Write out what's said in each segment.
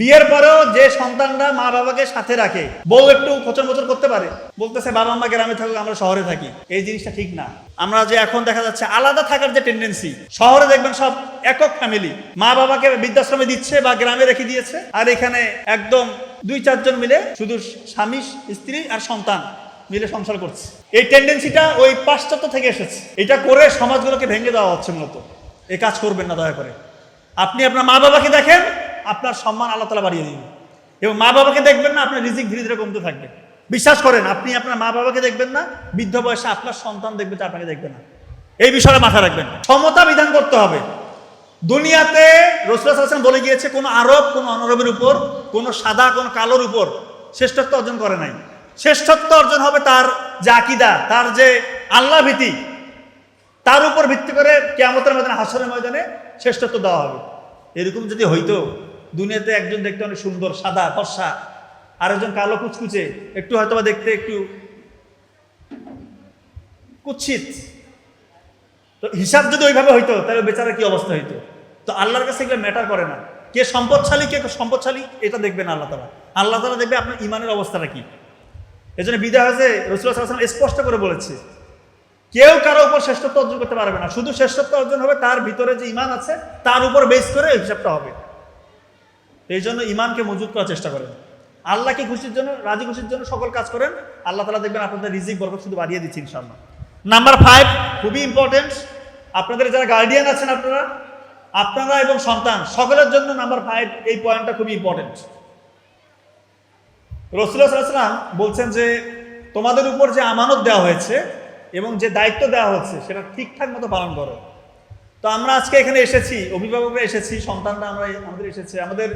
বিয়ের পরেও যে সন্তানরা মা বাবাকে সাথে রাখে, বউ একটু খচর মোচর করতে পারে, বলতেছে বাবা মা গ্রামে থাকুক, আমরা শহরে থাকি। এই জিনিসটা ঠিক না। আমরা যে এখন দেখা যাচ্ছে আলাদা থাকার যে টেন্ডেন্সি শহরে দেখবেন সব একক ফ্যামিলি মা বাবাকে বৃদ্ধাশ্রমে দিচ্ছে বা গ্রামে রেখে দিয়েছে, আর এখানে একদম দুই চারজন মিলে শুধু স্বামী, স্ত্রী আর সন্তান মিলে সংসার করছে। এই টেন্ডেন্সিটা ওই পাশ্চাত্য থেকে এসেছে। এটা করে সমাজগুলোকে ভেঙে দেওয়া হচ্ছে মূলত। এ কাজ করবেন না দয়া করে। আপনি আপনার মা বাবাকে দেখেন আপনার সম্মান আল্লাহ তালা বাড়িয়ে দিবেন এবং মা বাবাকে দেখবেন না, আপনার রিজিক ধীরে ধীরে কমতে থাকবে। বিশ্বাস করেন, আপনি আপনার মা বাবাকে দেখবেন না, বৃদ্ধ বয়সে আপনার সন্তান দেখবে তো আপনাকে দেখবে না। এই বিষয়ে মাথায় রাখবেন। সমতা বিধান করতে হবে। দুনিয়াতে রসুল হাসান বলে গিয়েছে, কোনো আরব, কোনো অনরবের উপর, কোনো সাদা, কোনো কালোর উপর শ্রেষ্ঠত্ব অর্জন করে নাই। শ্রেষ্ঠত্ব অর্জন হবে তার যে আকিদা, তার যে আল্লাহ ভীতি। তার উপর ভিত্তি করে কেয়ামতের ময়দানে হাসরের ময়দানে শ্রেষ্ঠত্ব দেওয়া হবে। এরকম যদি হইতো দুনিয়াতে একজন দেখতে অনেক সুন্দর, সাদা, ফর্সা, আরেকজন কালো কুচকুচে, একটু হয়তো দেখতে একটু কুৎসিত। তো হিসাব যদি ওইভাবে হইতো, তাহলে বেচারা কি অবস্থা হইতো? তো আল্লাহর কাছে এগুলো ম্যাটার করে না। কে সম্পদশালী কে সম্পদশালী, এটা দেখবেন আল্লাহ তালা আল্লাহ তালা দেখবে আপনার ইমানের অবস্থাটা কি। এই জন্য বিদায় হয়েছে রসুল্লাহ সাল্লাম স্পষ্ট করে বলেছে, কেউ কারও উপর শ্রেষ্ঠত্ব অর্জন করতে পারবে না। শুধু শ্রেষ্ঠত্ব অর্জন হবে, তার ভিতরে যে ইমান আছে, তার উপর বেস করে হিসাবটা হবে। এই জন্য ইমানকে মজুত করার চেষ্টা করেন। আল্লাহকে খুশির জন্য, রাজি খুশির জন্য সকল কাজ করেন। আল্লাহ তালা দেখবেন আপনাদের রিজিক বরকত শুধু বাড়িয়ে দিচ্ছে ইনশাল্লাহ নাম্বার ফাইভ খুবই ইম্পর্টেন্ট আপনাদের যারা গার্ডিয়ান আছেন আপনারা আপনারা এবং সন্তান, সকলের জন্য নাম্বার ফাইভ এই পয়েন্টটা খুবই ইম্পর্টেন্ট রসুল্লাহ সাল্লাম বলছেন যে, তোমাদের উপর যে আমানত দেওয়া হয়েছে এবং যে দায়িত্ব দেওয়া হচ্ছে, সেটা ঠিকঠাক মতো পালন করো। তো আমরা আজকে এখানে এসেছি, অভিভাবকরা এসেছি, সন্তানরা আমরা আমাদের এসেছে। আমাদের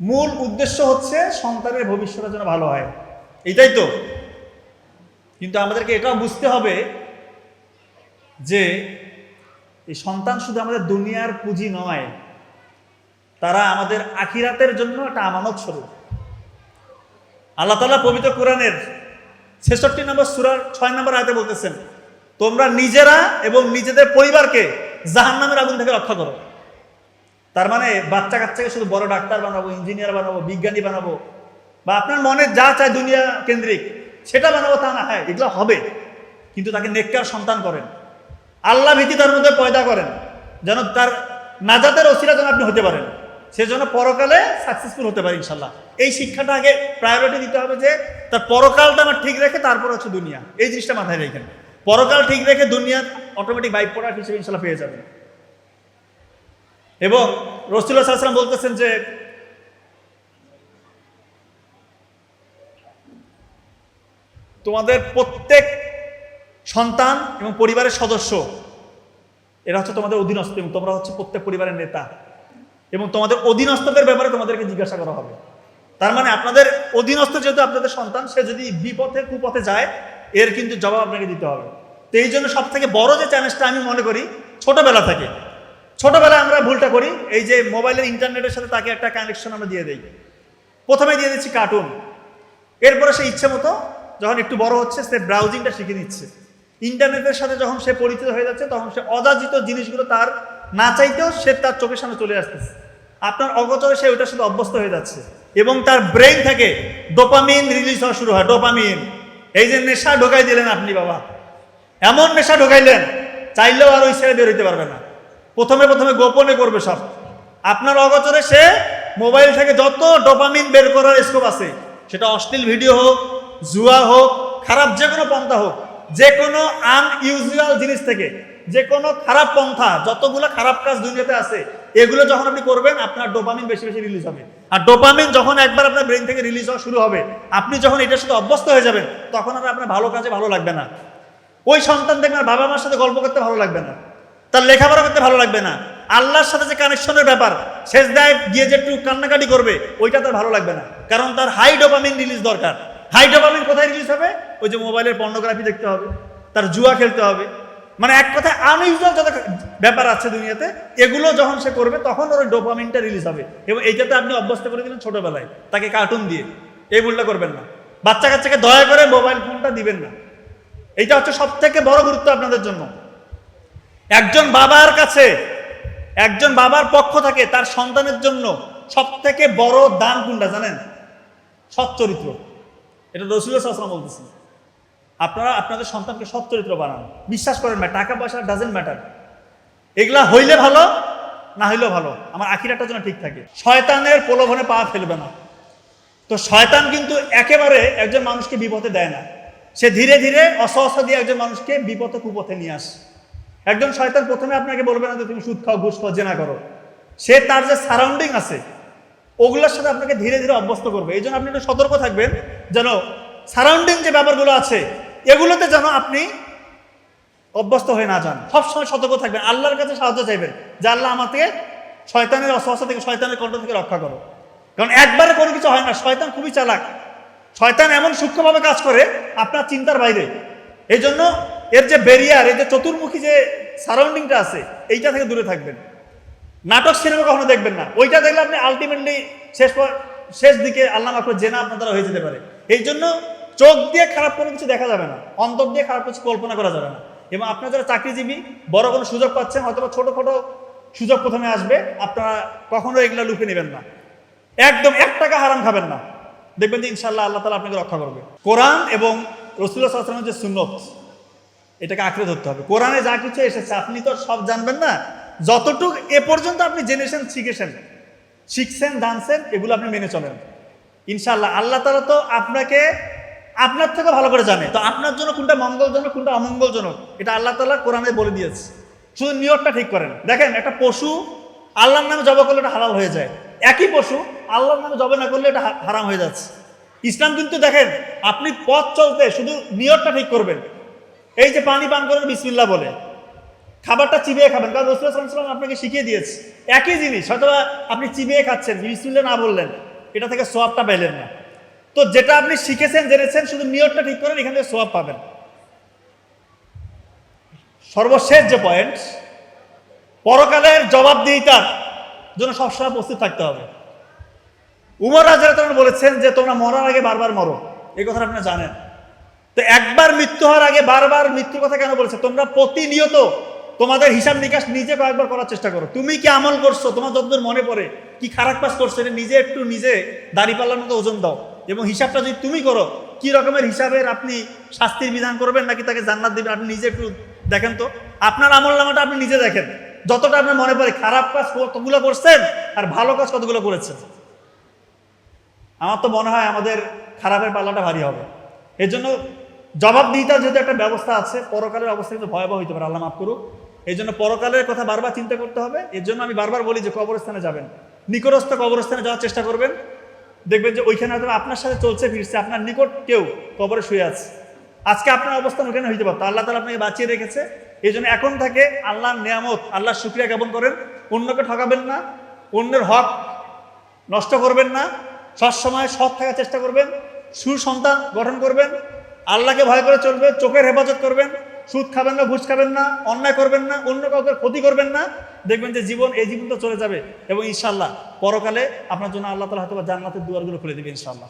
মূল উদ্দেশ্য হচ্ছে সন্তানের ভবিষ্যতের জন্য ভালো হয়। এটাই তো। কিন্তু আমাদেরকে এটাও বুঝতে হবে যে এই সন্তান শুধু আমাদের দুনিয়ার পুঁজি নয়, তারা আমাদের আখিরাতের জন্য একটা আমানত স্বরূপ। আল্লাহ তালা পবিত্র কোরআনের ছেষট্টি নম্বর সুরার ছয় নম্বর আয়তে বলতেছেন, তোমরা নিজেরা এবং নিজেদের পরিবারকে জাহান নামের আগুন থেকে রক্ষা করো। তার মানে বাচ্চা কাচ্চাকে শুধু বড় ডাক্তার বানাবো ইঞ্জিনিয়ার বানাবো, বিজ্ঞানী বানাবো, বা আপনার মনে যা চায় দুনিয়া কেন্দ্রিক, সেটা বানাবো তা না হ্যাঁ এগুলো হবে। কিন্তু তাকে নেককার সন্তান করেন। আল্লাহ ভীতি তার মধ্যে পয়দা করেন, যেন তার নাজাতের অসিরা যেন আপনি হতে পারেন। সেজন্য পরকালে সাকসেসফুল হতে পারে ইনশাল্লাহ এই শিক্ষাটা আগে প্রায়োরিটি দিতে হবে যে, তার পরকালটা আমার ঠিক রেখে তারপর হচ্ছে দুনিয়া। এই জিনিসটা মাথায় রেখেন। পরকাল ঠিক রেখে দুনিয়া অটোমেটিক বাইক পড়া হিসেবে ইনশাল্লাহ পেয়ে যাবেন। এবং রসুল্লাহ সাল্লাম বলতেছেন যে, তোমাদের প্রত্যেক সন্তান এবং পরিবারের সদস্য, এরা হচ্ছে তোমাদের অধীনস্থ এবং তোমরা হচ্ছে প্রত্যেক পরিবারের নেতা। এবং তোমাদের অধীনস্থদের ব্যাপারে তোমাদেরকে জিজ্ঞাসা করা হবে। তার মানে আপনাদের অধীনস্থ যেহেতু আপনাদের সন্তান, সে যদি বিপথে কুপথে যায়, এর কিন্তু জবাব আপনাকে দিতে হবে। তো এই জন্য সব থেকে বড় যে চ্যালেঞ্জটা আমি মনে করি, ছোটবেলা থেকে। ছোটবেলায় আমরা ভুলটা করি, এই যে মোবাইলের ইন্টারনেটের সাথে তাকে একটা কানেকশন আমরা দিয়ে দিই। প্রথমে দিয়ে দিচ্ছি কার্টুন এরপরে সে ইচ্ছে মতো যখন একটু বড় হচ্ছে, সে ব্রাউজিংটা শিখে নিচ্ছে। ইন্টারনেটের সাথে যখন সে পরিচিত হয়ে যাচ্ছে, তখন সে অযাচিত জিনিসগুলো তার না চাইতেও সে তার চোখের সামনে চলে আসতেছে। আপনার অগোচরে সে ওইটার সাথে অভ্যস্ত হয়ে যাচ্ছে। এবং তার ব্রেন থেকে ডোপামিন রিলিজ হওয়া শুরু হয় ডোপামিন এই যে নেশা ঢোকাই দিলেন আপনি, বাবা। এমন নেশা ঢোকাইলেন, চাইলেও আর ওই ছেড়ে বের হইতে পারবে না। প্রথমে প্রথমে গোপনে করবে সব। আপনার অগোচরে সে মোবাইল থেকে যত ডোপামিন বের করার স্কোপ আছে, সেটা অশ্লীল ভিডিও হোক, জুয়া হোক, খারাপ যে কোনো পন্থা হোক, যে কোনো আনইউজুয়াল জিনিস থেকে, যে কোনো খারাপ পন্থা, যতগুলো খারাপ কাজ দুনিয়াতে আছে, এগুলো যখন আপনি করবেন, আপনার ডোপামিন বেশি বেশি রিলিজ হবে। আর ডোপামিন যখন একবার আপনার ব্রেন থেকে রিলিজ হওয়া শুরু হবে, আপনি যখন এটার সাথে অভ্যস্ত হয়ে যাবেন, তখন আর আপনার ভালো কাজে ভালো লাগবে না। ওই সন্তান দেখবেন বাবা মার সাথে গল্প করতে ভালো লাগবে না। তার লেখাপড়া করতে ভালো লাগবে না। আল্লাহর সাথে যে কানেকশনের ব্যাপার শেষ দায় গিয়ে যে একটু কান্নাকাটি করবে, ওইটা তার ভালো লাগবে না। কারণ তার হাই ডোপামিন রিলিজ দরকার। হাই ডোপামিন কোথায় রিলিজ হবে? ওই যে মোবাইলের পর্নোগ্রাফি দেখতে হবে, তার জুয়া খেলতে হবে। মানে এক কথায় আনইউজুয়াল যত ব্যাপার আছে দুনিয়াতে, এগুলো যখন সে করবে, তখন ওর ডোপামিনটা রিলিজ হবে। এবং এইটাতে আপনি অভ্যস্ত করে দিলেন ছোটবেলায়, তাকে কার্টুন দিয়ে। এই ভুলটা করবেন না। বাচ্চা কাচ্চাকে দয়া করে মোবাইল ফোনটা দিবেন না। এইটা হচ্ছে সব থেকে বড় গুরুত্ব আপনাদের জন্য। একজন বাবার কাছে, একজন বাবার পক্ষ থাকে, তার সন্তানের জন্য সব থেকে বড় দান কোনটা জানেন? সৎ চরিত্র এটা রসুলের শাসন বলতেছি আপনারা, আপনাদের সন্তানকে সৎ চরিত্র বানান। বিশ্বাস করেন না টাকা পয়সা ডাজেন্ট ম্যাটার এগুলা হইলে ভালো, না হইলেও ভালো। আমার আখিরাটা যেন ঠিক থাকে। শয়তানের প্রলোভনে পা ফেলবে না। তো শয়তান কিন্তু একেবারে একজন মানুষকে বিপদে দেয় না। সে ধীরে ধীরে অসহসা দিয়ে একজন মানুষকে বিপথে কুপথে নিয়ে আসে। একজন শয়তান প্রথমে আপনাকে বলবে না যে তুমি সুদ খাও, ঘুষ খাও, জেনা করো। সে তার যে সারাউন্ডিং আছে, ওগুলোর সাথে আপনাকে ধীরে ধীরে অভ্যস্ত করবে। এই জন্য আপনি একটু সতর্ক থাকবেন যেন সারাউন্ডিং যে ব্যাপারগুলো আছে, এগুলোতে যেন আপনি অভ্যস্ত হয়ে না যান। সবসময় সতর্ক থাকবেন। আল্লাহর কাছে সাহায্য চাইবেন যে, আল্লাহ, আমাকে শয়তানের অসহসা থেকে, শয়তানের কণ্ঠ থেকে রক্ষা করো। কারণ একবারে কোনো কিছু হয় না। শয়তান খুবই চালাক। শয়তান এমন সূক্ষ্মভাবে কাজ করে আপনার চিন্তার বাইরে। এই জন্য এর যে ব্যারিয়ার এই যে চতুর্মুখী যে সারাউন্ডিংটা আছে, এইটা থেকে দূরে থাকবেন। নাটক, সিনেমা কখনো দেখবেন না। ওইটা দেখলে আপনি আলটিমেটলি শেষ শেষ দিকে আল্লাহ মাকড় জেনা আপনার দ্বারা হয়ে যেতে পারে। এই জন্য চোখ দিয়ে খারাপ কোনো কিছু দেখা যাবে না। অন্তর দিয়ে খারাপ কিছু কল্পনা করা যাবে না। এবং আপনারা যারা চাকরিজীবী, বড় কোনো সুযোগ পাচ্ছেন, হয়তো বা ছোটো ছোটো সুযোগ প্রথমে আসবে, আপনারা কখনো এগুলো লুপে নেবেন না। একদম এক টাকা হারাম খাবেন না। দেখবেন যে ইনশাল্লাহ আল্লাহ তালা আপনাকে রক্ষা করবে। কোরআন এবং রসুল্লাহ সাল্লামের যে সুন্নত, এটাকে আঁকড়ে ধরতে হবে। কোরআনে যা কিছু এসেছে, আপনি তো সব জানবেন না। যতটুক এ পর্যন্ত আপনি জেনেছেন, শিখেছেন, শিখছেন, জানছেন, এগুলো আপনি মেনে চলেন। ইনশাল্লাহ আল্লাহ তালা তো আপনাকে আপনার থেকে ভালো করে জানে। তো আপনার জন্য কোনটা মঙ্গলজনক, কোনটা অমঙ্গলজনক, এটা আল্লাহ তালা কোরআনে বলে দিয়েছে। শুধু নিয়তটা ঠিক করেন। দেখেন, একটা পশু আল্লাহর নামে জবা করলে এটা হালাল হয়ে যায়। একই পশু আল্লাহর নামে জবে না করলে এটা হারাম হয়ে যাচ্ছে। ইসলাম কিন্তু দেখেন, আপনি পথ চলতে শুধু নিয়তটা ঠিক করবেন। এই যে পানি পান করেন, বিসমিল্লাহ বলে। খাবারটা চিবিয়ে খাবেন। কারণ রসুল সাল্লাম আপনাকে শিখিয়ে দিয়েছে। একই জিনিস হয়তো আপনি চিবিয়ে খাচ্ছেন বিসমিল্লা না বললেন, এটা থেকে সোয়াবটা পেলেন না। তো যেটা আপনি শিখেছেন, জেনেছেন, শুধু নিয়তটা ঠিক করেন, এখান থেকে সোয়াব পাবেন। সর্বশেষ যে পয়েন্ট পরকালের জবাবদিহিতার জন্য সবসময় প্রস্তুত থাকতে হবে। উমর রাজারা বলেছেন যে, তোমরা মরার আগে বারবার মরো। এই কথাটা আপনি জানেন। তো একবার মৃত্যু হওয়ার আগে বারবার মৃত্যুর কথা কেন বলেছে? তোমরা প্রতিনিয়ত তোমাদের হিসাব নিকাশ নিজে কয়েকবার করার চেষ্টা করো। তুমি কি আমল করছ? তোমার যতদূর মনে পড়ে, কি খারাপ কাজ করছ নিজে একটু নিজে দাড়ি পাল্লার মতো ওজন দাও। এবং হিসাবটা যদি তুমি করো, কি রকমের হিসাবের আপনি শাস্তির বিধান করবেন নাকি তাকে জান্নাত দিবেন? আপনি নিজে একটু দেখেন তো। আপনার আমল নামাটা আপনি নিজে দেখেন। যতটা আপনার মনে পড়ে, খারাপ কাজ কতগুলো করছেন আর ভালো কাজ কতগুলো করেছেন? আমার তো মনে হয় আমাদের খারাপের পাল্লাটা ভারী হবে। এর জন্য জবাব জবাবদিহিতার যেহেতু একটা ব্যবস্থা আছে, পরকালের অবস্থা কিন্তু ভয়াবহ হইতে পারে, আল্লাহ মাফ করুক। এই জন্য পরকালের কথা বারবার চিন্তা করতে হবে। এর জন্য আমি বারবার বলি যে কবরস্থানে যাবেন। নিকটস্থ কবরস্থানে যাওয়ার চেষ্টা করবেন। দেখবেন যে ওইখানে হয়তো আপনার সাথে চলছে, ফিরছে, আপনার নিকট কেউ কবরে শুয়ে আছে। আজকে আপনার অবস্থান ওখানে হইতে পারতো। আল্লাহ তালা আপনাকে বাঁচিয়ে রেখেছে। এই জন্য এখন থেকে আল্লাহর নিয়ামত, আল্লাহর শুক্রিয়া জ্ঞাপন করেন। অন্যকে ঠকাবেন না। অন্যের হক নষ্ট করবেন না। সবসময় সৎ থাকার চেষ্টা করবেন, সুসন্তান গঠন করবেন, আল্লাহকে ভয় করে চলবে চোখের হেফাজত করবেন, সুদ খাবেন না, ঘুষ খাবেন না, অন্যায় করবেন না, অন্য কাউকে ক্ষতি করবেন না, দেখবেন যে জীবন এই জীবন তো চলে যাবে এবং ইনশাল্লাহ পরকালে আপনার জন্য আল্লাহ তালা হয়তো জান্নাতের দুয়ারগুলো খুলে দেবে ইনশাল্লাহ